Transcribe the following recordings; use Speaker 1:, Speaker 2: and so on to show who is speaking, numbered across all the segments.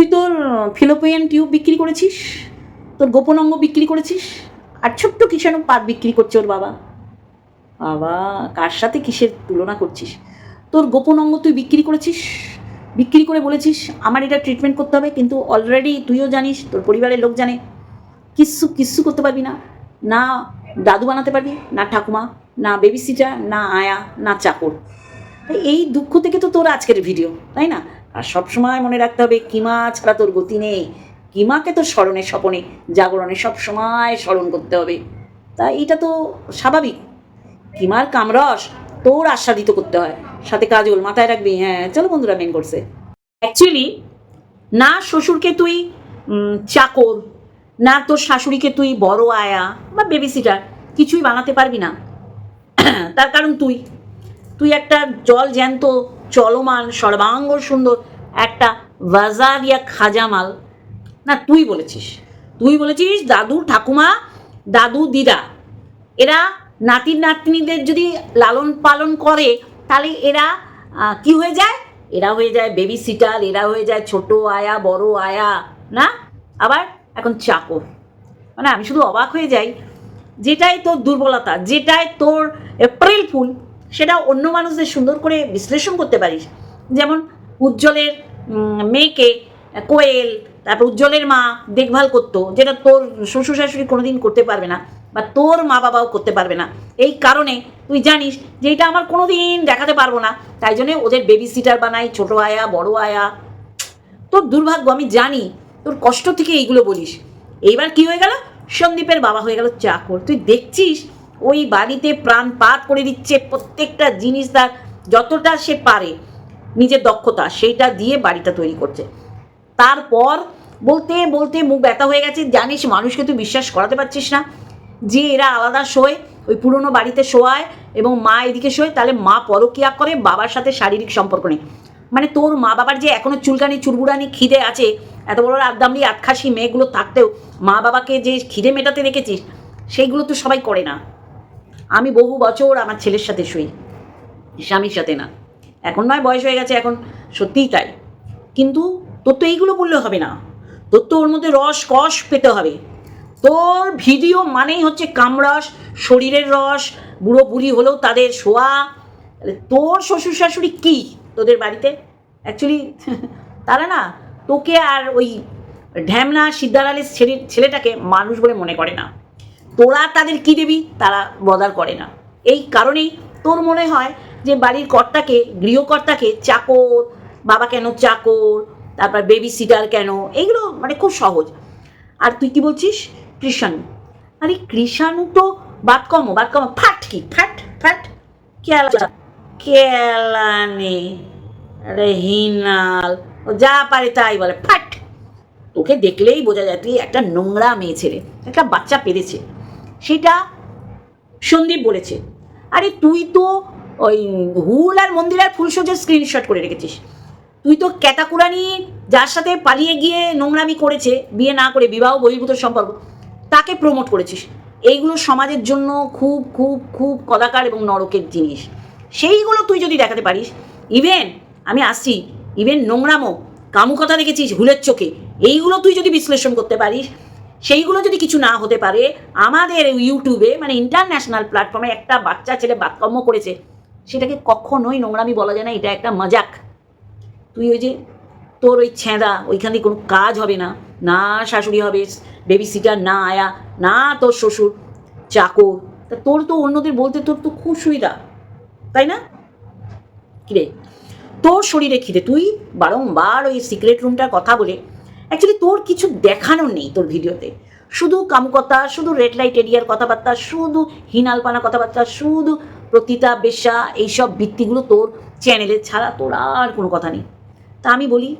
Speaker 1: তুই তোর ফিলোপিয়ান টিউব বিক্রি করেছিস? তোর গোপন অঙ্গ বিক্রি করেছিস? আর ছোট্ট কিষাণু পাত বিক্রি করছে ওর বাবা। বাবা, কার সাথে কিসের তুলনা করছিস? তোর গোপন অঙ্গ তুই বিক্রি করেছিস? বিক্রি করে বলেছিস, আমার এটা ট্রিটমেন্ট করতে হবে। কিন্তু অলরেডি তুইও জানিস, তোর পরিবারের লোক জানে। কিচ্ছু কিচ্ছু করতে পারবি না। না দাদু বানাতে পারবি, না ঠাকুমা, না বেবি সিটার না আয়া, না চাকর। এই দুঃখ থেকে তো তোর আজকের ভিডিও তাই না? আর সবসময় মনে রাখতে হবে কিমা ছাড়া তোর গতি নেই? কিমাকে তোর স্মরণে স্বপনে জাগরণে সবসময় স্মরণ করতে হবে? তা এটা তো স্বাভাবিক। কিমার কামরস, তোর আস্বাদিত করতে হয়। সাথে কাজল মাথায় রাখবি হ্যাঁ চলো বন্ধুরা মেন করছে অ্যাকচুয়ালি না শ্বশুরকে তুই চাকর, না তোর শাশুড়িকে তুই বড় আয়া বা বেবি সিটার কিছুই বানাতে পারবি না। তার কারণ তুই। তুই একটা জল জ্যান্ত চলমান, সর্বাঙ্গ সুন্দর একটা বাজারিয়া খাজামাল না, তুই বলেছিস। তুই বলেছিস, দাদু, ঠাকুমা, দাদু, দিদা। এরা নাতির নাতনিদের যদি লালন পালন করে, তাহলে এরা কি হয়ে যায়? এরা হয়ে যায় বেবি সিটার এরা হয়ে যায় ছোট আয়া, বড় আয়া, না? আবার এখন চাকর। মানে আমি শুধু অবাক হয়ে যাই। যেটাই তোর দুর্বলতা, যেটাই তোর এপ্রিল ফুল সেটা অন্য মানুষদের সুন্দর করে বিশ্লেষণ করতে পারিস। যেমন উজ্জ্বলের মেয়েকে কোয়েল, তারপর উজ্জ্বলের মা দেখভাল করতো, যেটা তোর শ্বশুর শাশুড়ি কোনোদিন করতে পারবে না বা তোর মা বাবাও করতে পারবে না। এই কারণে তুই জানিস যে এটা আমার কোনোদিন দেখাতে পারব না। তাই জন্যে ওদের বেবি সিটার বানাই, ছোটো আয়া, বড় আয়া। তোর দুর্ভাগ্য, আমি জানি, তোর কষ্ট থেকে এইগুলো বলিস। এইবার কি হয়ে গেল? সন্দীপের বাবা হয়ে গেল চাকর। তুই দেখছিস ওই বাড়িতে প্রাণপাত করে দিচ্ছে প্রত্যেকটা জিনিস তার, যতটা সে পারে নিজের দক্ষতা, সেইটা দিয়ে বাড়িটা তৈরি করছে। তারপর বলতে বলতে মুখ ব্যথা হয়ে গেছে, জানিস মানুষকে তুই বিশ্বাস করাতে পারছিস না যে এরা আলাদা শোয়, ওই পুরনো বাড়িতে শোয়ায় এবং মা এদিকে শোয়, তাহলে মা পরকিয়া করে, বাবার সাথে শারীরিক সম্পর্ক নেই। মানে তোর মা বাবার যে এখনও চুলকানি চুরবুড়ানি খিদে আছে, এত বড় আদামড়ি আটখাসি মেয়েগুলো থাকতেও মা বাবাকে যে খিদে মেটাতে রেখেছিস সেইগুলো তো সবাই করে না। আমি বহু বছর আমার ছেলের সাথে শুই, স্বামীর সাথে না। এখন নয়, বয়স হয়ে গেছে এখন, সত্যিই তাই। কিন্তু তোর তো এইগুলো বললে হবে না। তোর তো ওর মধ্যে রস, কষ পেতে হবে। তোর ভিডিও মানেই হচ্ছে কামরস শরীরের রস, বুড়ো বুড়ি হলেও তাদের শোয়া। তোর শ্বশুর শাশুড়ি কী তোদের বাড়িতে? অ্যাকচুয়ালি তারা না তোকে আর ওই ঢ্যামনা, সিদ্ধারালের ছেলে ছেলেটাকে মানুষ বলে মনে করে না। তোরা তাদের কী দেবি? তারা বদার করে না। এই কারণেই তোর মনে হয় যে বাড়ির কর্তাকে, গৃহকর্তাকে চাকর, বাবা কেন চাকর, তারপর বেবি সিটার কেন? এইগুলো মানে খুব সহজ। আর তুই কি বলছিস? কৃষাণু। আরে কৃষাণু তো বাদ কম বাদ কম ফাট কি? ফাট? ফাট? কেলা কেলানে আরে হিনাল। ও যা পারে তাই বলে। ফাট! তোকে দেখলেই বোঝা যায়, তুই একটা নোংরা মেয়ে ছেলে, একটা বাচ্চা পেরেছে। সেটা সন্দীপ বলেছে। আরে তুই তো ওই হুল আর মন্দির মন্দিরের ফুলসজ্জার স্ক্রিনশট করে রেখেছিস। তুই তো ক্যাটাকুরানি যার সাথে পালিয়ে গিয়ে নোংরামি করেছে, বিয়ে না করে বিবাহ বহির্ভূত সম্পর্ক, তাকে প্রমোট করেছিস। এইগুলো সমাজের জন্য খুব খুব খুব কদাকার এবং নরকের জিনিস। সেইগুলো তুই যদি দেখাতে পারিস ইভেন আমি আসছি ইভেন নোংরামো, কামুকতা দেখেছিস হুলের চোখে, এইগুলো তুই যদি বিশ্লেষণ করতে পারিস সেইগুলো যদি কিছু না হতে পারে, আমাদের ইউটিউবে মানে ইন্টারন্যাশনাল প্ল্যাটফর্মে একটা বাচ্চা ছেলে বাতকর্ম করেছে, সেটাকে কখনোই নোংরামি বলা যায় না, এটা একটা মজাক। তুই ওই যে, তোর ওই ছেঁদা ওইখান দিয়ে কোনো কাজ হবে না না শাশুড়ি হবে বেবি সিটার না আয়া, না তোর শ্বশুর, চাকর, তা তোর তো অন্যদের বলতে তোর তো খুব সুবিধা, তাই না? কিরে? তোর শরীরে খিদে, তুই বারংবার ওই সিক্রেট রুমটার কথা বলে অ্যাকচুয়ালি তোর কিছু দেখানোর নেই তোর ভিডিওতে। শুধু কামকতা, শুধু রেড লাইট এরিয়ার কথাবার্তা, শুধু হিনালপানা কথাবার্তা, শুধু প্রতিতা বেশা এইসব বৃত্তিগুলো তোর চ্যানেলে ছাড়া তোর আর কোনো কথা নেই। তা আমি বলি,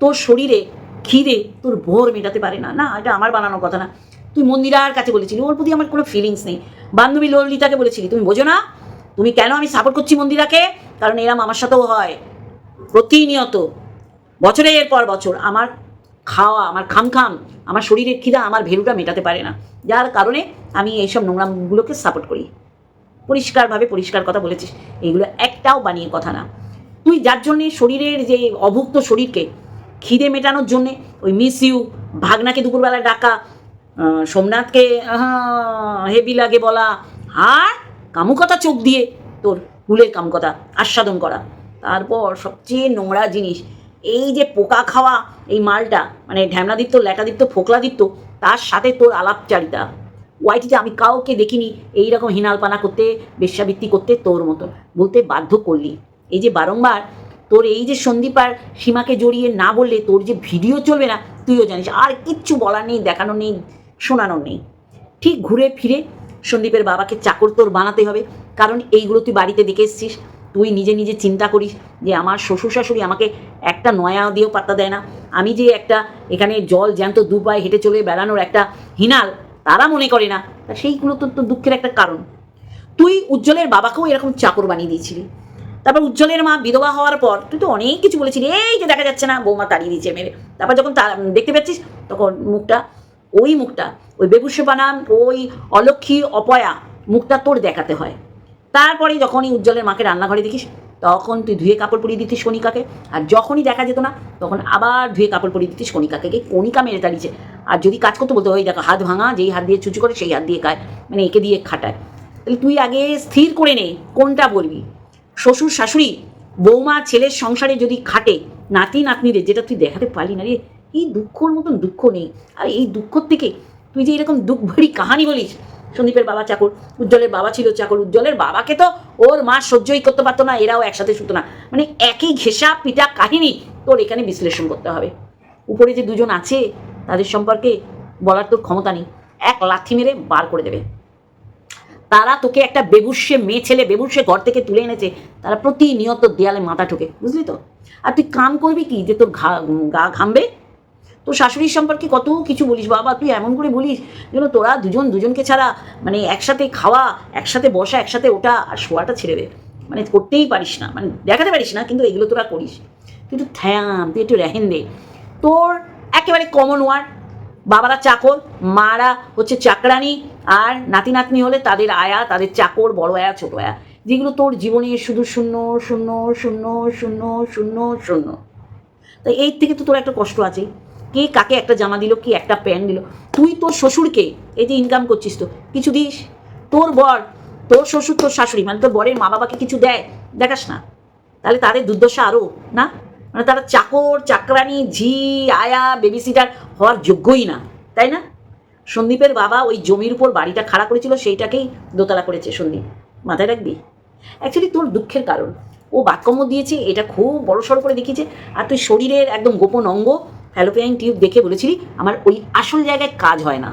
Speaker 1: তোর শরীরে খিদে তোর ভোর মেটাতে পারে না। না, এটা আমার বানানো কথা না। তুই মন্দিরার কাছে বলেছিলি, ওর প্রতি আমার কোনো ফিলিংস নেই। বান্ধবী ললিতাকে বলেছিলি, তুমি বোঝো না, তুমি কেন আমি সাপোর্ট করছি মন্দিরাকে? কারণ এরম আমার সাথেও হয়। প্রতিনিয়ত, বছরের পর বছর আমার খাওয়া, আমার খাম খাম আমার শরীরের খিদা, আমার ভেলুটা মেটাতে পারে না। যার কারণে আমি এইসব নোংরামগুলোকে সাপোর্ট করি। পরিষ্কারভাবে পরিষ্কার কথা বলেছিস এইগুলো একটাও বানিয়ে কথা না। তুই যার জন্যে শরীরের যে অভুক্ত শরীরকে খিদে মেটানোর জন্যে ওই মিস ইউ ভাগনাকে দুপুরবেলা ডাকা সোমনাথকে হেভি লাগে বলা, আর কামুকতা চোখ দিয়ে তোর হুলের কামকতা আস্বাদন করা। তারপর সবচেয়ে নোংরা জিনিস এই যে পোকা খাওয়া এই মালটা মানে ঢ্যামনাদিত্য, ল্যাটাদিত্য, ফোকলাদিত্য, তার সাথে তোর আলাপচারিতা। ওয়াইটিতে আমি কাউকে দেখিনি এইরকম হিনালপানা করতে, বেশ্যাবৃত্তি করতে তোর মতন। বলতে বাধ্য করলি। এই যে বারংবার তোর এই যে সন্দীপ আর সীমাকে জড়িয়ে না বললে তোর যে ভিডিও চলবে না, তুইও জানিস, আর কিচ্ছু বলার নেই দেখানো নেই শোনানো নেই। ঠিক ঘুরে ফিরে সন্দীপের বাবাকে চাকর তোর বানাতে হবে, কারণ এইগুলো তুই বাড়িতে দেখে এসছিস। তুই নিজে নিজে চিন্তা করিস যে আমার শ্বশুর শাশুড়ি আমাকে একটা নয়া দিয়েও পাত্তা দেয় না। আমি যে একটা এখানে জল জ্যান্ত দু পায়ে হেঁটে চলে বেড়ানোর একটা হিনাল, তারা মনে করে না। তা সেইগুলো তোর তো দুঃখের একটা কারণ। তুই উজ্জ্বলের বাবাকেও এরকম চাকর বানিয়ে দিয়েছিলি। তারপর উজ্জ্বলের মা বিধবা হওয়ার পর তুই তো অনেক কিছু বলেছিলি, এই যে দেখা যাচ্ছে না, বৌমা তাড়িয়ে দিয়েছে মেরে। তারপর যখন দেখতে পাচ্ছিস, তখন মুখটা, ওই মুখটা, ওই বেগুসে বানান ওই অলক্ষী অপয়া মুখটা তোর দেখাতে হয়। তারপরে যখনই উজ্জ্বলের মাকে রান্নাঘরে দেখিস, তখন তুই ধুয়ে কাপড় পরিয়ে দিতিস কণিকাকে আর যখনই দেখা যেত না, তখন আবার ধুয়ে কাপড় পরিয়ে দিতিস কণিকাকে কণিকা মেরে তাড়িয়েছে। আর যদি কাজ করতে বলতো ওই দেখো, হাত ভাঙা, যেই হাত দিয়ে চুচু করে, সেই হাত দিয়ে খায় মানে একে দিয়ে খাটায়। তাহলে তুই আগে স্থির করে নে, কোনটা বলবি? শ্বশুর, শাশুড়ি, বৌমা, ছেলের সংসারে যদি খাটে, নাতি নাতনিদের যেটা তুই দেখাতে পারলি না রে, এই দুঃখর মতন দুঃখ নেই। আর এই দুঃখর থেকে তুই যে এরকম দুঃখ ভরি কাহানি বলিস সন্দীপের বাবা চাকর, উজ্জ্বলের বাবা ছিল চাকর। উজ্জ্বলের বাবাকে তো ওর মা সহ্যই করতে পারতো না, এরাও একসাথে শুতো না। মানে একই ঘেঁষা পিটা কাহিনী তোর এখানে বিশ্লেষণ করতে হবে। উপরে যে দুজন আছে, তাদের সম্পর্কে বলার তোর ক্ষমতা নেই। এক লাথি মেরে বার করে দেবে। তারা তোকে একটা বেবুসে মেয়ে ছেলে বেবুসে ঘর থেকে তুলে এনেছে, তারা প্রতিনিয়ত দেয়ালে মাথা ঠোকে, বুঝলি তো? আর তুই কাম করবি কি যে তোর ঘা গা ঘামবে? তোর শাশুড়ির সম্পর্কে কত কিছু বলিস? বাবা, তুই এমন করে বলিস যেন তোরা দুজন দুজনকে ছাড়া মানে একসাথে খাওয়া, একসাথে বসা, একসাথে ওটা আর শোয়াটা ছেড়ে দে। মানে করতেই পারিস না। মানে দেখাতে পারিস না, কিন্তু এগুলো তোরা করিস। তুই একটু থ্যাম তুই একটু রেহেন দে। তোর একেবারে কমন ওয়ার্ড বাবারা চাকর, মারা হচ্ছে চাকরানি আর নাতি নাতনি হলে তাদের আয়া, তাদের চাকর, বড় আয়া, ছোট আয়া। যেগুলো তোর জীবনে শুধু শূন্য শূন্য শূন্য শূন্য শূন্য শূন্য। তাই এই থেকে তো তোর একটা কষ্ট আছে কে কাকে একটা জামা দিল, কি একটা প্যান্ট দিল। তুই তোর শ্বশুরকে এই যে ইনকাম করছিস তো, কিছু দিস? তোর বর, তোর শ্বশুর, তোর শাশুড়ি মানে তোর বরের মা বাবাকে কিছু দেয়, দেখাস না। তাহলে তাদের দুর্দশা আরও না? মানে তারা চাকর, চাকরানি, ঝি, আয়া বেবিসিটার হওয়ার যোগ্যই না, তাই না? সন্দীপের বাবা ওই জমির উপর বাড়িটা খাড়া করেছিল, সেইটাকেই দোতলা করেছে সন্দীপ। মাথায় রাখবি? অ্যাকচুয়ালি তোর দুঃখের কারণ। ও বাক্যম্য দিয়েছে, এটা খুব বড় সড়ো করে দেখিয়েছে। আর তুই শরীরের একদম গোপন অঙ্গ ফ্যালোপিয়ান টিউব দেখে বলেছিলি, আমার ওই আসল জায়গায় কাজ হয় না।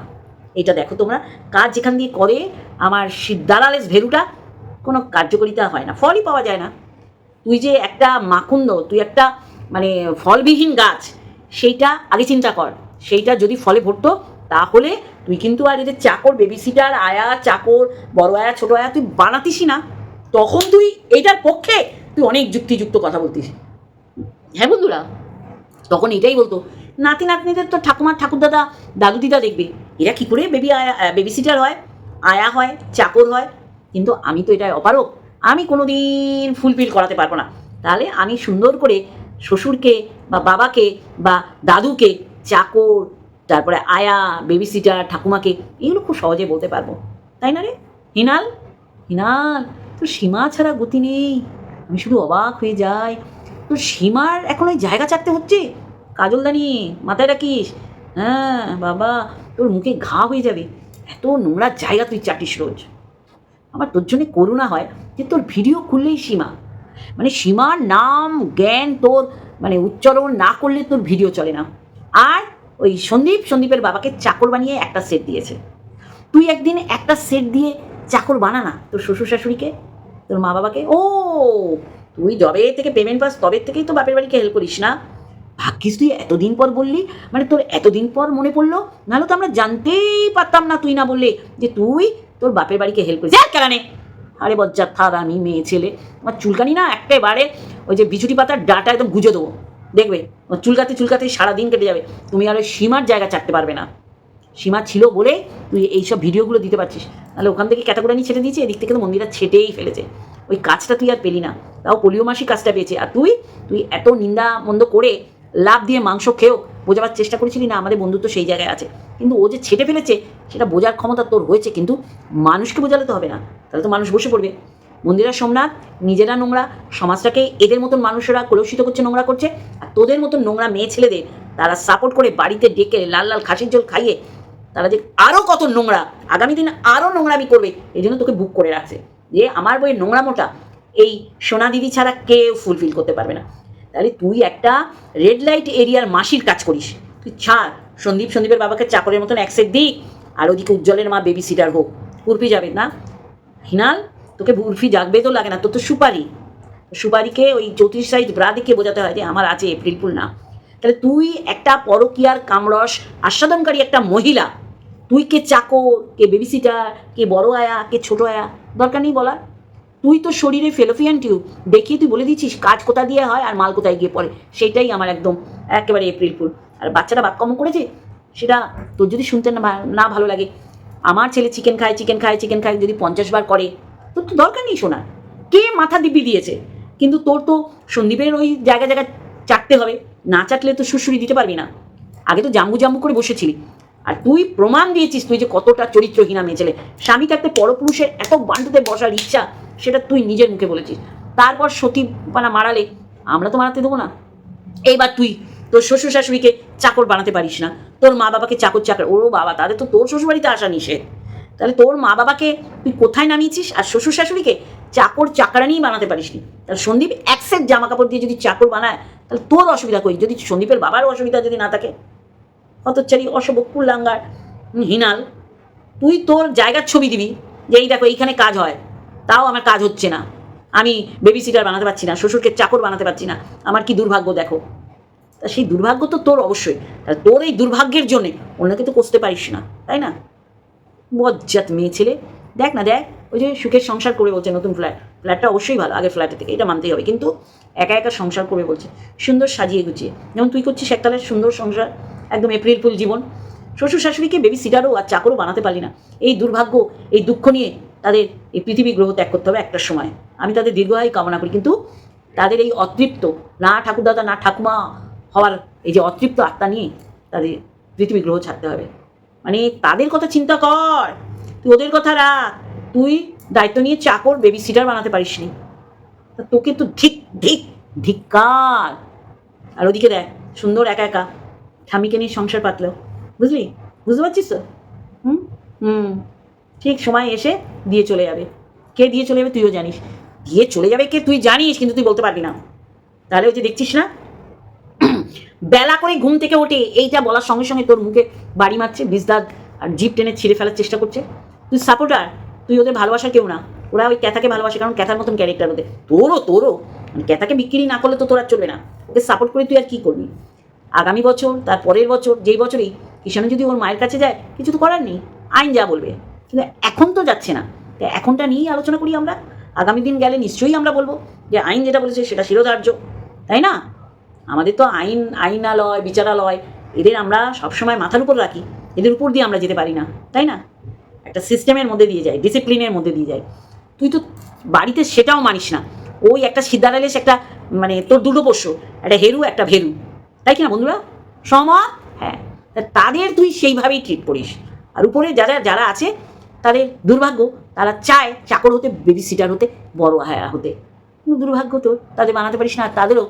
Speaker 1: এটা দেখো তোমরা, কাজ যেখান দিয়ে করে, আমার সিদ্ধারালেস ভেরুটা, কোনো কার্যকরিতা হয় না, ফলই পাওয়া যায় না। তুই যে একটা মাকুন্দ, তুই একটা মানে ফলবিহীন গাছ, সেইটা আগে চিন্তা কর। সেইটা যদি ফলে ভরতো, তাহলে তুই কিন্তু আর এদের চাকর বেবিসিটার আয়া, চাকর, বড় আয়া, ছোট আয়া, তুই বানাতিসই না। তখন তুই এইটার পক্ষে তুই অনেক যুক্তিযুক্ত কথা বলতিস। হ্যাঁ বন্ধুরা? তখন এটাই বলতো, নাতি নাতনিদের তো ঠাকুমার ঠাকুরদাদা দাদু দিদা দেখবে। এরা কী করে বেবি আয়া বেবি সিটার হয়, আয়া হয়, চাকর হয়? কিন্তু আমি তো এটাই অপারক আমি কোনো দিন ফুলফিল করাতে পারব না। তাহলে আমি সুন্দর করে শ্বশুরকে বা বাবাকে বা দাদুকে চাকর, তারপরে আয়া বেবি সিটার ঠাকুমাকে, এগুলো খুব সহজে বলতে পারব। তাই না রে? হিনাল? হিনাল, তোর সীমা ছাড়া গতি নেই। আমি শুধু অবাক হয়ে যাই। তোর সীমার এখন ওই জায়গা চাটতে হচ্ছে? কাজলদানি, মাথায় রাখিস। হ্যাঁ বাবা, তোর মুখে ঘা হয়ে যাবে। এত নোংরা জায়গা তুই চাটিস রোজ। আমার তোর জন্য করুণা হয় যে তোর ভিডিও খুললেই সীমা। মানে সীমার নাম, জ্ঞান তোর মানে উচ্চারণ না করলে তোর ভিডিও চলে না। আর ওই সন্দীপ, সন্দীপের বাবাকে চাকর বানিয়ে একটা সেট দিয়েছে। তুই একদিন একটা সেট দিয়ে চাকর বানা না তোর শ্বশুর শাশুড়িকে তোর মা বাবাকে ও তুই যবে থেকে পেমেন্ট পাস, তবে থেকেই তো বাপের বাড়িকে হেল্প করিস না। ভাগ্যিস তুই এতদিন পর বললি মানে তোর এতদিন পর মনে পড়ল? নাহলে তো আমরা জানতেই পারতাম না তুই না বললে, যে তুই তোর বাপের বাড়িকে হেল্প করিস। যা কেলানে আরে বজ্জার থার আমি মেয়ে ছেলে। আমার চুলকানি না একেবারে ওই যে বিছুটি পাতার ডাটা একদম গুজে দেবো। দেখবে? চুলকাতে চুলকাতে সারাদিন কেটে যাবে। তুমি আর ওই সীমার জায়গা চাটতে পারবে না। সীমা ছিল বলে তুই এইসব ভিডিওগুলো দিতে পারছিস। তাহলে ওখান থেকে ক্যাটাগোরানি ছেড়ে দিয়েছে, এদিক থেকে তো মন্দিরা ছেটেই ফেলেছে। ওই কাজটা তুই আর পেলি না। তাও পোলিও মাসি কাজটা পেয়েছে। আর তুই তুই এত নিন্দা মন্দ করে লাভ দিয়ে মাংস খেয়েও বোঝাবার চেষ্টা করেছিলি না? আমাদের বন্ধুত্ব সেই জায়গায় আছে। কিন্তু ও যে ছেটে ফেলেছে, সেটা বোঝার ক্ষমতা তোর হয়েছে। কিন্তু মানুষকে বোঝালে তো হবে না। তাহলে তো মানুষ বসে পড়বে। মন্দিরা সোমনাথ, নিজেরা নোংরা, সমাজটাকে এদের মতন মানুষেরা কলুষিত করছে, নোংরা করছে। আর তোদের মতন নোংরা মেয়ে ছেলেদের তারা সাপোর্ট করে বাড়িতে ডেকে লাল লাল খাসির জল খাইয়ে, তারা যে আরও কত নোংরা, আগামী দিনে আরও নোংরামি করবে এই জন্য তোকে বুক করে রাখছে। যে আমার বইয়ের নোংরামোটা এই সোনা দিদি ছাড়া কেউ ফুলফিল করতে পারবে না। তাহলে তুই একটা রেড লাইট এরিয়ার মাসির কাজ করিস। তুই ছাড়, সন্দীপ সন্দীপের বাবাকে চাকরের মতন এক সেট দিক আর ওদিকে উজ্জ্বলের মা বেবি সিটার হোক। উর্ফি যাবে না। হিনাল, তোকে উর্ফি জাগবে তো লাগে না, তোর তো সুপারি। সুপারিকে ওই চৌত্রিশ সাইজ ব্রা দিকে বোঝাতে হয় যে আমার আছে এপ্রিল ফুল না। তাহলে তুই একটা পরকিয়ার কামরস, আস্বাদনকারী একটা মহিলা। তুই কে চাকর, কে বেবিসিটার কে বড় আয়া, কে ছোট আয়া? দরকার নেই বলার। তুই তো শরীরে ফেলোফিয়ান টিউব দেখিয়ে তুই বলে দিচ্ছিস কাজ কোথা দিয়ে হয় আর মাল কোথায় গিয়ে পড়ে। সেটাই আমার একদম একেবারে এপ্রিল ফুল আর বাচ্চাটা বাক্যম করেছে, সেটা তোর যদি শুনতে না না ভালো লাগে। আমার ছেলে চিকেন খায় চিকেন খায় চিকেন খায়, যদি পঞ্চাশ বার করে, তোর তো দরকার নেই শোনা কে মাথা দিব্যি দিয়েছে? কিন্তু তোর তো সন্দীপের ওই জায়গা জায়গা চাটতে হবে। না চাটলে তো সুশুরি দিতে পারবি না। আগে তো জাম্বু জাম্বু করে বসেছিলি। আর তুই প্রমাণ দিয়েছিস তুই যে কতটা চরিত্রহীনা মেয়ে ছেলে। স্বামী থাকতে পরপুরুষের এত বান্ডুতে বসার ইচ্ছা, সেটা তুই নিজের মুখে বলেছিস। তারপর সতী পানা মারালে, আমরা তো মারাতে দেবো না। এইবার তুই তোর শ্বশুর শাশুড়িকে চাকর বানাতে পারিস না। তোর মা বাবাকে চাকর চাকর, ও বাবা, তাদের তো তোর শ্বশুরবাড়িতে আসা নিষেধ। তাহলে তোর মা বাবাকে তুই কোথায় নামিয়েছিস? আর শ্বশুর শাশুড়িকে চাকর চাকরানিই বানাতে পারিসনি। তাহলে সন্দীপ এক সেট জামা কাপড় দিয়ে যদি চাকর বানায়, তাহলে তোর অসুবিধা কই? যদি সন্দীপের বাবার অসুবিধা যদি না থাকে? হতচ্চারি অশোক কুল্লাঙ্গার হিনাল, তুই তোর জায়গার ছবি দিবি যে, এই দেখো, এইখানে কাজ হয়। তাও আমার কাজ হচ্ছে না। আমি বেবি সিটার বানাতে পারছি না, শ্বশুরকে চাকর বানাতে পারছি না। আমার কি দুর্ভাগ্য, দেখো? তা সেই দুর্ভাগ্য তো তোর অবশ্যই। তোর এই দুর্ভাগ্যের জন্যে অন্যকে তো কষতে পারিস না, তাই না? বজ্জাত মেয়ে ছেলে। দেখ না, দেখ, ওই যে সুখের সংসার করে বলছে নতুন ফ্ল্যাট ফ্ল্যাটটা অবশ্যই ভালো আগে ফ্ল্যাটের থেকে, এটা মানতেই হবে। কিন্তু একা একা সংসার করবে বলছে, সুন্দর সাজিয়ে গুছিয়ে। যেমন তুই করছিস একতালের সুন্দর সংসার একদম এপ্রিল ফুল জীবন। শ্বশুর শাশুড়িকে বেবি সিটারও আর চাকরও বানাতে পারি না। এই দুর্ভাগ্য, এই দুঃখ নিয়ে তাদের এই পৃথিবী গ্রহ ত্যাগ করতে হবে একটা সময়। আমি তাদের দীর্ঘায়ু কামনা করি, কিন্তু তাদের এই অতৃপ্ত, না ঠাকুরদাদা, না ঠাকুমা হওয়ার এই যে অতৃপ্ত আত্মা নিয়ে তাদের পৃথিবী গ্রহ ছাড়তে হবে। মানে তাদের কথা চিন্তা কর, তুই ওদের কথা রাখ। তুই দায়িত্ব নিয়ে চাকর বেবি সিটার বানাতে পারিস নি। তোকে তো ধিক ঠিক, ধিক্কার। আর ওদিকে দেখ, সুন্দর একা একা। ঠামিকে নিয়ে সংসার পাতলো। বুঝলি? বুঝতে পারছিস তো? হুম? হুম। ঠিক সময় এসে দিয়ে চলে যাবে। কে দিয়ে চলে যাবে তুইও জানিস। দিয়ে চলে যাবে কে তুই জানিস, কিন্তু তুই বলতে পারবি না। তাহলে ওই যে দেখছিস না? বেলা করে ঘুম থেকে ওঠে এইটা বলার সঙ্গে সঙ্গে তোর মুখে বাড়ি মারছে বিজদাগ আর জিপ টেনে ছিঁড়ে ফেলার চেষ্টা করছে। তুই সাপোর্টার তুই ওদের ভালোবাসার কেউ না। ওরা ওই ক্যাথাকে ভালোবাসে, কারণ ক্যাথার মতন ক্যারেক্টার ওদের। তোরও তোরও। মানে ক্যাথাকে বিক্রি না করলে তো তোর আর চলবে না। ওকে সাপোর্ট করে তুই আর কী করবি? আগামী বছর, তার পরের বছর, যেই বছরই, কিষাণু যদি ওর মায়ের কাছে যায়, কিছু তো করার নেই, আইন যা বলবে। কিন্তু এখন তো যাচ্ছে না। তো এখনটা নিয়েই আলোচনা করি আমরা। আগামী দিন গেলে নিশ্চয়ই আমরা বলব যে আইন যেটা বলেছে সেটা শিরোধার্য, তাই না? আমাদের তো আইন, আইনালয়, বিচারালয়, এদের আমরা সবসময় মাথার উপর রাখি। এদের উপর দিয়ে আমরা যেতে পারি না, তাই না? একটা সিস্টেমের মধ্যে দিয়ে যায়, ডিসিপ্লিনের মধ্যে দিয়ে যায়। তুই তো বাড়িতে সেটাও মানিস না। ওই একটা সিদ্ধারালেশ একটা মানে তোর দুটো পোষ্য, একটা হেরু, একটা ভেরু। তাই কি না বন্ধুরা? সহমত? হ্যাঁ। তাদের তুই সেইভাবেই ট্রিট করিস। আর উপরে যারা যারা আছে তাদের দুর্ভাগ্য তারা চায় চাকর হতে বেবি সিটার হতে বড় হায়া হতে। কিন্তু দুর্ভাগ্য তো তাদের বানাতে পারিস না। তাদেরও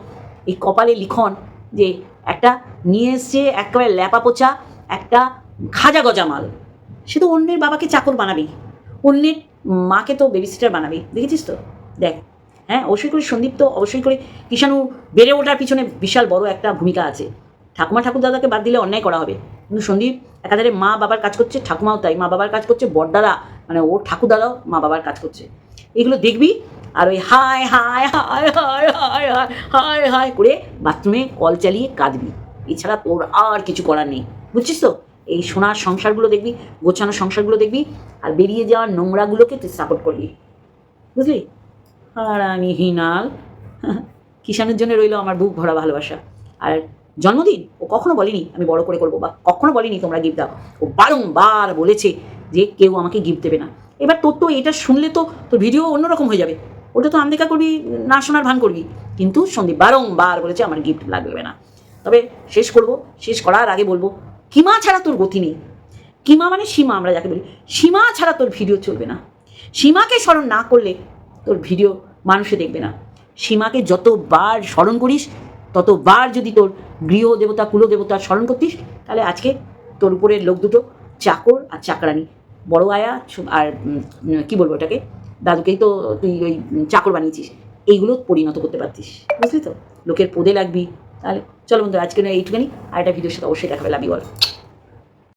Speaker 1: এই কপালে লিখন যে একটা নিয়ে এসছে একেবারে ল্যাপা পোচা একটা খাজা গজা মাল। সে তো অন্যের বাবাকে চাকর বানাবি অন্যের মাকে তো বেবি সিটার বানাবি দেখেছিস তো? দেখ হ্যাঁ অবশ্যই করে সন্দীপ তো অবশ্যই করে কিষাণু বেড়ে ওঠার পিছনে বিশাল বড় একটা ভূমিকা আছে। ঠাকুমা ঠাকুর দাদাকে বাদ দিলে অন্যায় করা হবে। কিন্তু সন্দীপ একাধারে মা বাবার কাজ করছে, ঠাকুমাও তাই। মা বাবার কাজ করছে বড়দাদা মানে ওর ঠাকুর দাদাও মা বাবার কাজ করছে। এগুলো দেখবি আর ওই হায় হায় হায় হায় হায় হায় হায় হায় করে বাথরুমে কল চালিয়ে কাঁদবি। এছাড়া তোর আর কিছু করার নেই। বুঝছিস তো? এই সোনার সংসারগুলো দেখবি, গোছানো সংসারগুলো দেখবি আর বেরিয়ে যাওয়ার নোংরাগুলোকে তুই সাপোর্ট করবি। বুঝলি? আর আমি হিনাল কিষানের জন্য রইল আমার বুক ভরা ভালোবাসা। আর জন্মদিন? ও কখনো বলেনি, আমি বড় করে করব, বা কখনো বলেনি তোমরা গিফট দাও। ও বারংবার বলেছে যে কেউ আমাকে গিফট দেবে না। এবার তোর তো এটা শুনলে তো তোর ভিডিও অন্যরকম হয়ে যাবে। ওটা তো আনদেখা করবি, না শোনার ভান করবি। কিন্তু সন্দীপ বারংবার বলেছে আমার গিফট লাগবে না। তবে শেষ করব, শেষ করার আগে বলব কিমা ছাড়া তোর গতি নেই। কিমা মানে সীমা আমরা যাকে বলি। সীমা ছাড়া তোর ভিডিও চলবে না। সীমাকে স্মরণ না করলে তোর ভিডিও মানুষে দেখবে না। সীমাকে যতবার স্মরণ করিস, ততবার যদি তোর গৃহ দেবতা, কুল দেবতা স্মরণ করতিস, তাহলে আজকে তোর উপরের লোক দুটো চাকর আর চাকরানি, বড় আয়া আর কি বলব ওটাকে দাদুকেই তো তুই ওই চাকর বানিয়েছিস। এইগুলো পরিণত করতে পারতিস, বুঝলি তো? লোকের পদে লাগবি, তাহলে চলো বন্ধু, আজকে না এইটুখানি আর একটা ভিডিওর সাথে অবশ্যই দেখাবে লাভি বল